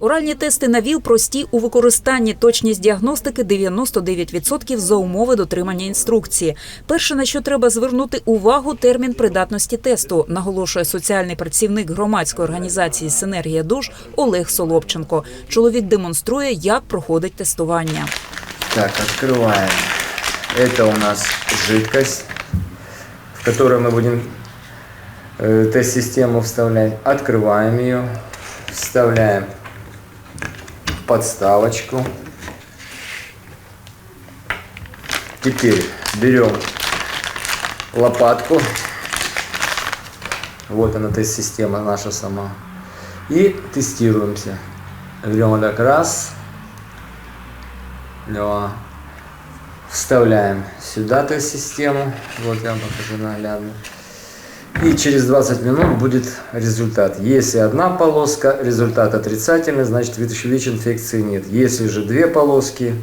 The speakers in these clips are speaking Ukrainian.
Оральні тести на ВІЛ прості у використанні. Точність діагностики 99% за умови дотримання інструкції. Перше, на що треба звернути увагу, термін придатності тесту, наголошує соціальний працівник громадської організації Синергія душ Олег Солопченко. Чоловік демонструє, як проходить тестування. Так, открываем. Это у нас жидкость, в которую мы будем э, тест-систему вставлять. Открываем ее, Вставляем подставочку. Теперь берем лопатку. Вот она тест-система наша сама. И тестируемся. Берем так раз, Два. Вставляем сюда тест-систему. Вот я вам покажу наглядно. И через 20 минут будет результат. Если одна полоска, результат отрицательный, значит ВИЧ-инфекции нет. Если же две полоски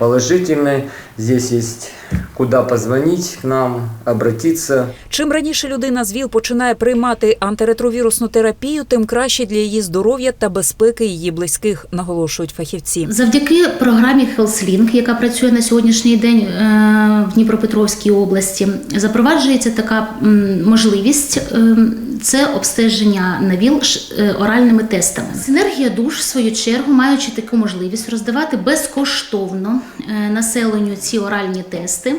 положительные, здесь есть куда позвонить к нам, обратиться. Чим раніше людина з ВІЛ починає приймати антиретровірусну терапію, тим краще для її здоров'я та безпеки її близьких, наголошують фахівці. Завдяки програмі HealthLink, яка працює на сьогоднішній день е, в Дніпропетровській області, запроваджується така можливість. Це обстеження на ВІЛ е, оральними тестами. Синергія душ, в свою чергу, маючи таку можливість роздавати безкоштовно е, населенню ці оральні тести.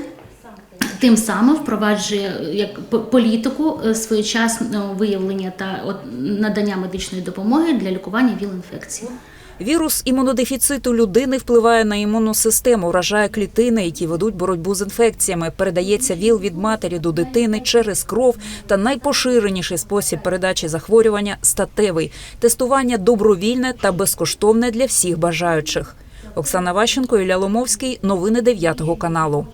Тим самим впроваджує як політику е, своєчасного виявлення та надання медичної допомоги для лікування ВІЛ-інфекції. Вірус імунодефіциту людини впливає на імунну систему, вражає клітини, які ведуть боротьбу з інфекціями. Передається ВІЛ від матері до дитини через кров та найпоширеніший спосіб передачі захворювання статевий. Тестування добровільне та безкоштовне для всіх бажаючих. Оксана Ващенко, Ілля Ломовський. Новини 9 каналу.